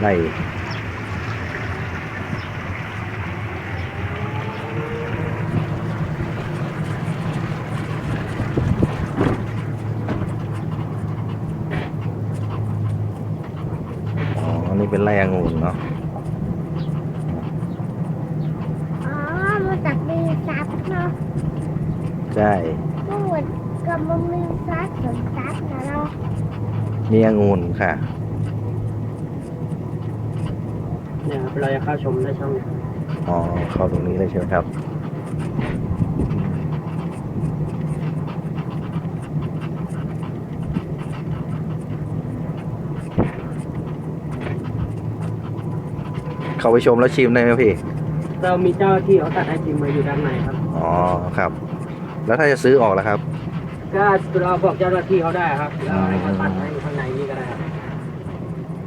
ไล่อ๋อนี่เป็นไร่องุ่นเนาะอ๋อมาจากมีซับเนาะใช่พูดกับมันมีซับสวนซับนะเนาะมีองุ่นค่ะ เนี่ยครับเราจะเข้าชมได้ช่องเนี่ยอ๋อเข้าตรงนี้เลยใช่ไหมครับ เข้าไปชมแล้วชิมได้ไหมพี่ เรามีเจ้าที่เขาตัดให้จิมมาอยู่ด้านในครับ อ๋อครับ แล้วถ้าจะซื้อออกล่ะครับ ก็เราบอกเจ้าหน้าที่เขาได้ครับเราให้เขาตัดให้ข้างในนี่ก็ได้ครับ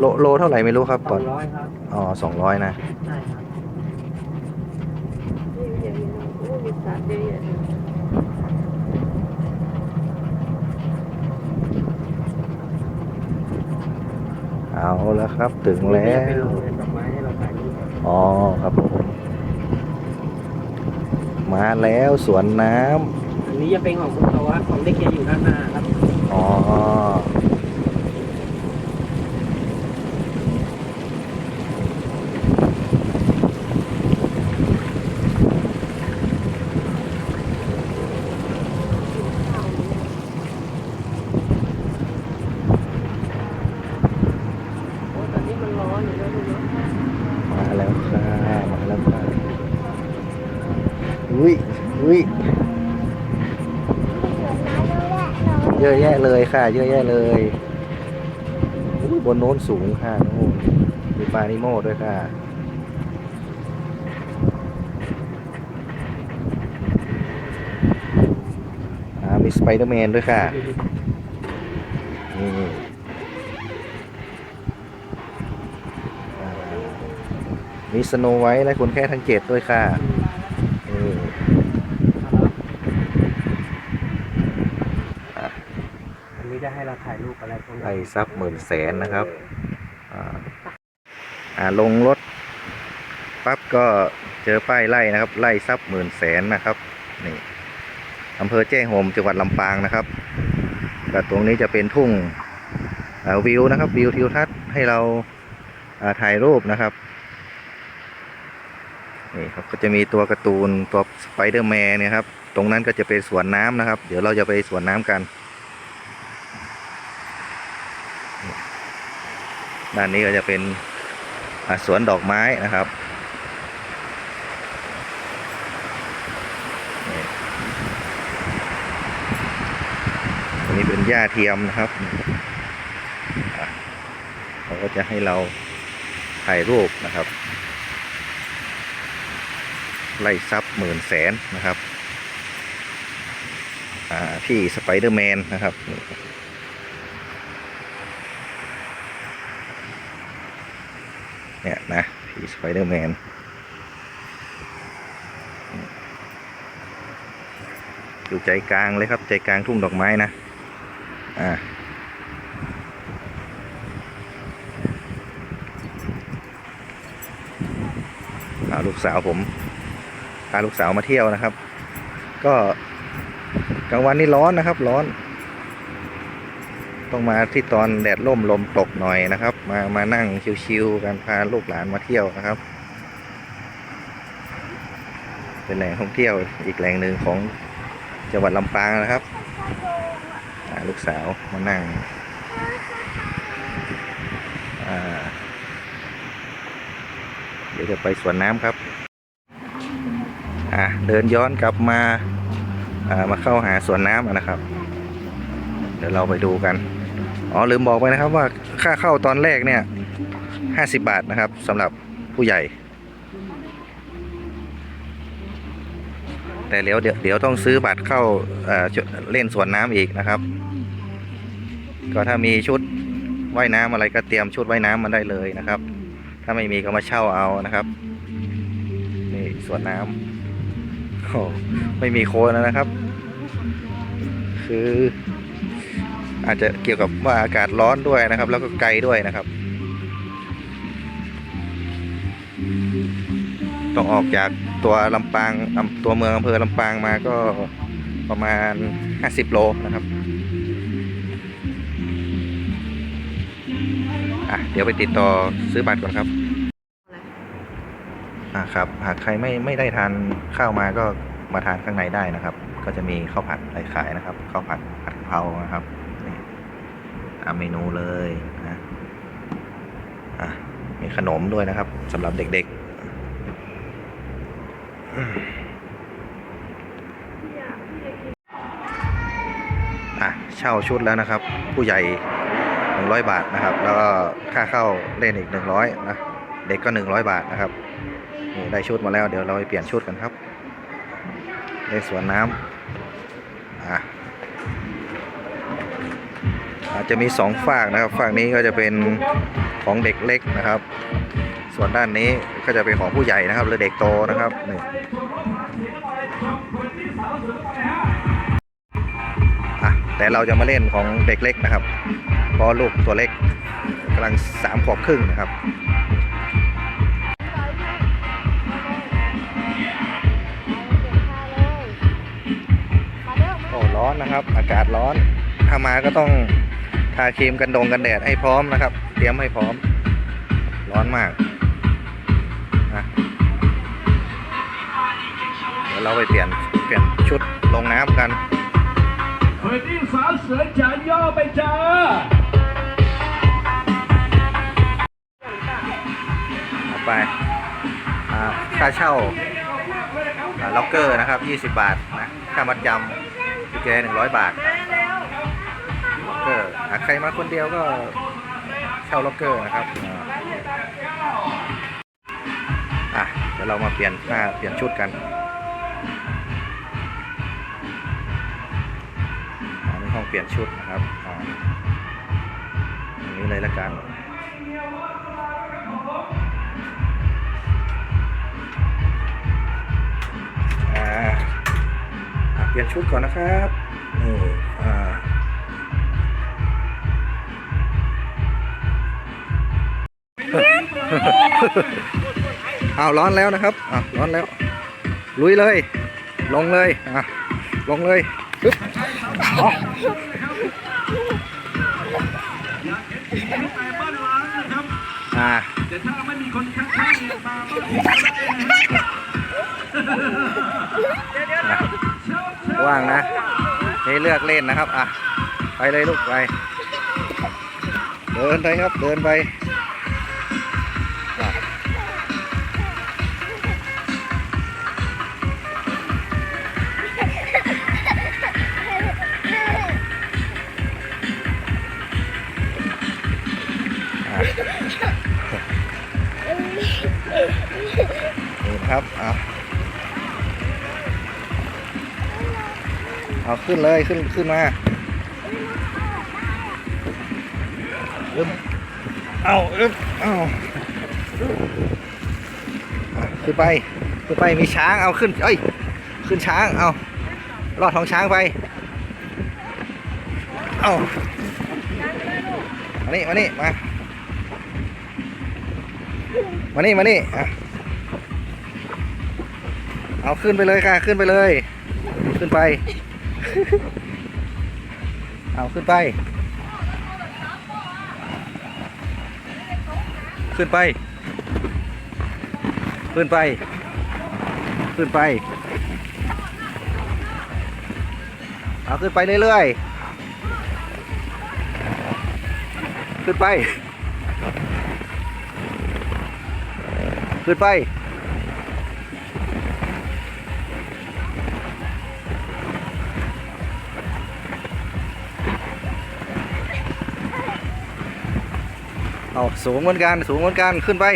โลโลเท่าไหร่ไม่รู้ครับสตออนงร้อยครับอ๋อสองร้อยนะ ใช่ครับเอาแล้วครับ ถึงแล้เป็นวโรงเรือนดอกไม้ให้เราถ่ายรูปอ๋อครับผม มาแล้วสวนน้อันนี้จะเป็นของคุณเขาว่าของเด็กเกียอยู่ด้านหน้าครับำอ๋อ โอ้ตอนนี้มันร้อนอยู่แล้วลูกเนาะ มาแล้วค่ะมาแล้วค่ะอุ้ยอุ้ย สวนน้ำเยอะแยะเลย เยอะแยะเลย ค่ะ เยอะแยะเลยอุ้ยบนโน้นสูงค่ะโน้นมีปลานิโมด้วยค่ะอ่ามีสไปเดอร์แมนด้วยค่ะนี่อ่ามีสโนไวท์และคุณแค่ทั้งเจ็ดด้วยค่ะนี่ อันนี้จะให้เรา ถ่ายรูปอะไรพวกนี้ไล่ซับหมื่นแสนนะครับอ่าอ่าลงรถปั๊บก็เจอป้ายไล่นะครับไล่ซับหมื่นแสนนะครับนี่อำเภอแจ้ห่มจังหวัดลำปางนะครับแต่ตรงนี้จะเป็นทุ่งอ่าวิวนะครับวิวทิวทัศน์ให้เราอ่าถ่ายรูปนะครับนี่ครับก็จะมีตัวการ์ตูนตัวสไปเดอร์แมนเนี่ยครับ ตรงนั้นก็จะเป็นสวนน้ำนะครับ เดี๋ยวเราจะไปสวนน้ำกัน ด้านนี้ก็จะเป็นสวนดอกไม้นะครับนี่อันนี้เป็นหญ้าเทียมนะครับเขาก็จะให้เราถ่ายรูปนะครับ ไล่ซับหมื่นแสนนะครับที่สไปเดอร์แมนนะครับ เนี่ยนะผีสไปเดอร์แมนอยู่ใจกลางเลยครับใจกลางทุ่งดอกไม้นะ อ่าพาลูกสาวผมพาลูกสาวมาเที่ยวนะครับ ก็กลางวันนี่ร้อนนะครับ ร้อน ต้องมาที่ตอนแดดร่มลมตกหน่อยนะครับ มามานั่งชิวๆกันพาลูกหลานมาเที่ยวนะครับ เป็นแหล่งท่องเที่ยวอีกแหล่งหนึ่งของจังหวัดลำปางนะครับลูกสาวมานั่งเดี๋ยวจะไปสวนน้ำครับเดินย้อนกลับมาามาเข้าหาสวนน้ำนะครับ เดี๋ยวเราไปดูกัน อ๋อลืมบอกไปนะครับว่าค่าเข้าตอนแรกเนี่ยห้าสิบบาทนะครับสำหรับผู้ใหญ่ แต่เดี๋ยวเดี๋ยวต้องซื้อบัตรเข้าเเล่นสวนน้ำอีกนะครับ ก็ถ้ามีชุดว่ายน้ำอะไรก็เตรียมชุดว่ายน้ำมาได้เลยนะครับ ถ้าไม่มีก็มาเช่าเอานะครับนี่สวนน้ำโอ้ไม่มีโคนแล้วนะครับ คือ อาจจะเกี่ยวกับว่าอากาศร้อนด้วยนะครับ แล้วก็ไกลด้วยนะครับต้องออกจากตัวลำปางตัวเมืองอำเภอลำปางมาก็ประมาณ 50 โลนะครับอะเดี๋ยวไปติดต่อซื้อบัตรก่อนครับอะครับ หากใครไม่ไม่ได้ทานข้าวมาก็มาทานข้างในได้นะครับ ก็จะมีข้าวผัดอะไรขายนะครับข้าวผัดผัดกะเพรานะครับ ตามเมนูเลยนะอะมีขนมด้วยนะครับสำหรับเด็กๆอะเช่าชุดแล้วนะครับ ผู้ใหญ่ 100 บาทนะครับ แล้วก็ค่าเข้าเล่นอีก 100นะเด็กก็ 100 บาทนะครับนี่ได้ชุดมาแล้วเดี๋ยวเราไปเปลี่ยนชุดกันครับในสวนน้ำ อาจจะมีสองฝากนะครับฝากนี้ก็จะเป็นของเด็กเล็กนะครับ ส่วนด้านนี้ก็จะเป็นของผู้ใหญ่นะครับหรือเด็กโตนะครับนี่แต่เราจะมาเล่นของเด็กเล็กนะครับเพราะลูกตัวเล็กกำลังสามขวบครึ่งนะครับโอ้ร้อนนะครับ อากาศร้อนถ้ามาก็ต้องาครีมกันดงกันแดดให้พร้อมนะครับ เตรียมให้พร้อม ร้อนมากนะเดี๋ยวเราไปเปลี่ยนเปลี่ยนชุดลงน้ำกันเฮ้ยนี่สาวเสือจานย่อไปจ้าต่อไปอ่าค่าเช่าอ่าล็อกเกอร์นะครับ 20 บาทนะค่ามัดจำกุญแจ100 บาทล็อก เกอร์อใครมาคนเดียวก็เช่าล็อกเกอร์นะครับอะเดี๋ยวเรามาเปลี่ยนหน้าเปลี่ยนชุดกันอันนี้ห้องเปลี่ยนชุดนะครับอ่าตรงนี้เลยละกันอ่าอะเปลี่ยนชุดก่อนนะครับนี่ เอาวร้อนแล้วนะครับอะร้อนแล้ว ลุยเลย ลงเลยอะลงเลยปึ๊บอ๋ออ่าแต่ถ้าไม่มีคนข้างๆเนี่ยมาว่างนะให้เลือกเล่นนะครับ อะ ไปเลยลูกไป เดินไปครับ เดินไป ขึ้นเลยขึ้นขึ้นมาเอาอึ๊บเอาขึ้นไปขึ้นไปมีช้างเอาขึ้นเอ้ยขึ้นช้างเอาลอดท้องช้างไปเอามานี่มานี่มามานี่มานี่อะเอาขึ้นไปเลยค่ะขึ้นไปเลย ขึ้นไป เอาขึ้นไป ขึ้นไป ขึ้นไป ขึ้นไป เอาขึ้นไปเรื่อยๆ ขึ้นไป ขึ้นไป เอาสูงเหมือนกันสูงเหมือนกันขึ้นไป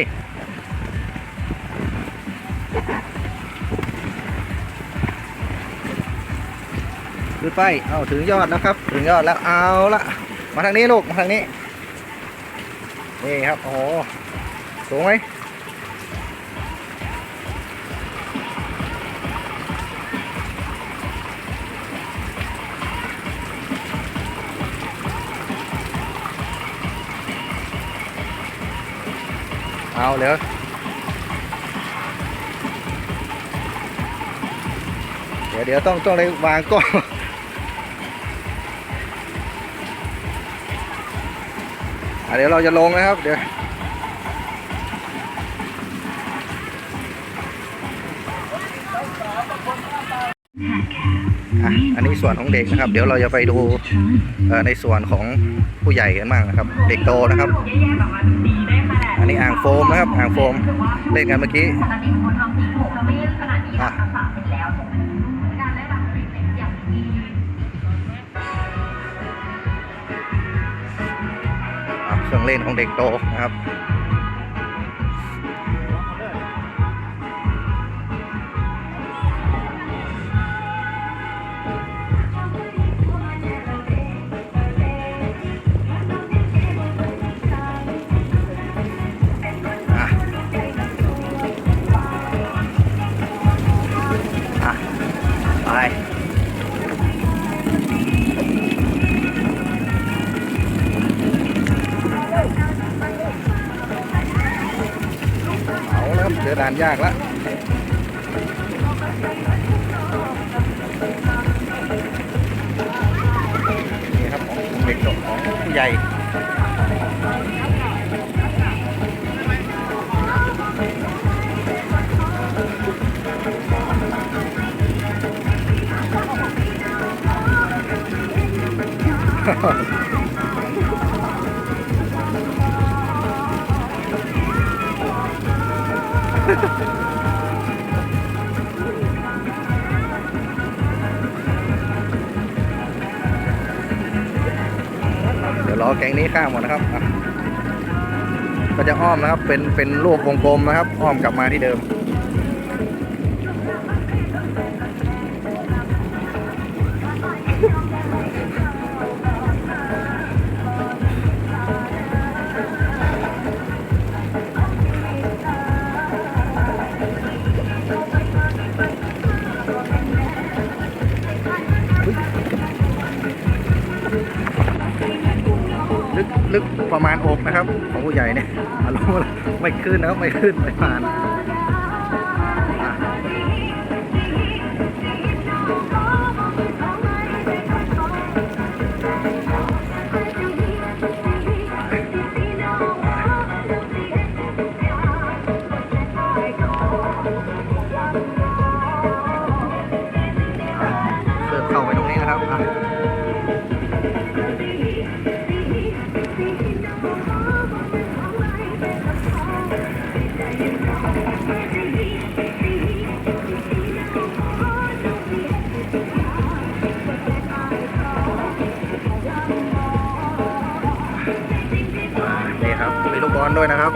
ขึ้นไป เอาถึงยอดนะครับ ถึงยอดแล้วเอาละมาทางนี้ลูกมาทางนี้ นี่ครับโอ้โหสูงไหม เอาเลือเดี๋ยวเดี๋ยวต้องต้องเลยวางก้องอะเดี๋ยวเราจะลงนะครับ เดี๋ยวอันนี้ส่วนของเด็กนะครับ เดี๋ยวเราจะไปดูในส่วนของผู้ใหญ่กันบ้างนะครับ เด็กโตนะครับ อันนี้อ่างโฟมนะครับ อ่างโฟมเล่นกันเมื่อกี้อะเครื่องเล่นของเด็กโตนะครับ อด่านยากล้วนี่ครับของเด็กของผู้ใหญ่ เดี๋ยวรอแกงนี้ข้ามก่อนะครับ ก็จะอ้อมนะครับ เป็นเป็นรูปวงกลมนะครับ อ้อมกลับมาที่เดิม อกนะครับของผู้ใหญ่เนี่ยอารมณ์ไม่ขึ้นนะครับไม่ขึ้นไม่ผ่าน อนด้วยนะครับ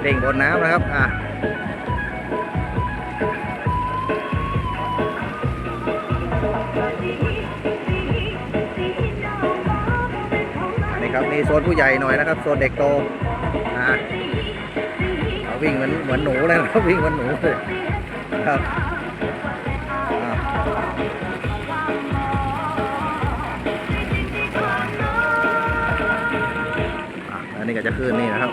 เร่งบนน้ำนะครับ อะ ครับนี่โซนผู้ใหญ่หน่อยนะครับโซนเด็กโตนะเอาวิ่งเหมือนเหมือนหนูเลยนะครับวิ่งเหมือนหนูเลยครับอะอะอันนี้ก็จะขึ้นนี่นะครับ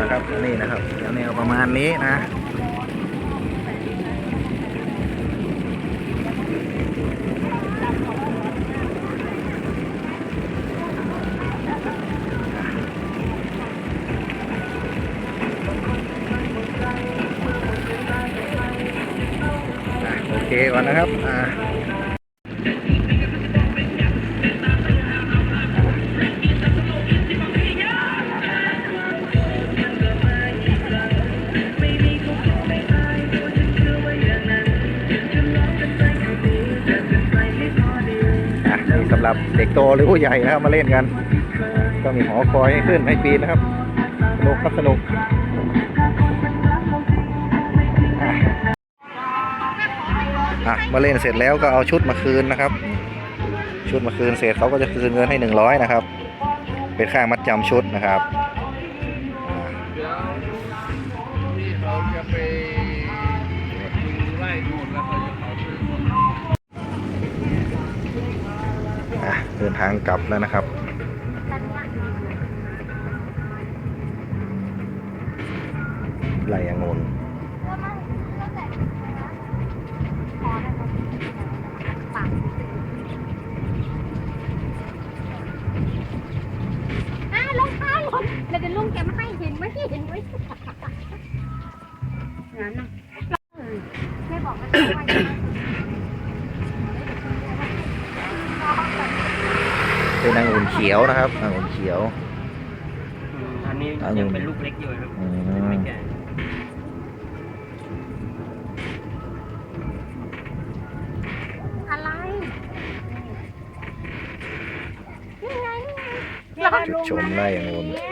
นะครับ นี่นะครับแนวประมาณนี้นะโอเคก่อนนะครับอ่า นี่สำหรับ เด็กโตหรือผู้ใหญ่นะครับมาเล่นกัน ก็มีหอคอยให้ขึ้นให้ปีนนะครับ สนุกครับสนุกอะมาเล่นเสร็จแล้วก็เอาชุดมาคืนนะครับ ชุดมาคืนเสร็จเขาก็จะคืนเงินให้หนึ่งร้อยนะครับ เป็นค่ามัดจำชุดนะครับอ่าที่เขาจะไป เดินทางกลับแล้วนะครับ ไหลองนลงท้ายลงเดี๋ยวลุงแกไมาให้เห็นไหมเห็นไหมงั้นนะแม่บอกว่าจะให้ เป็นองุ่นเขียวนะครับองุ่นเขียว อืมอันนี้อันนี้ ยังเป็นลูกเล็กอยู่ครับอืมยังไม่แก่อะไร นี่ไงนี่ไงจุดชมไล่องุ่นนะไปซอย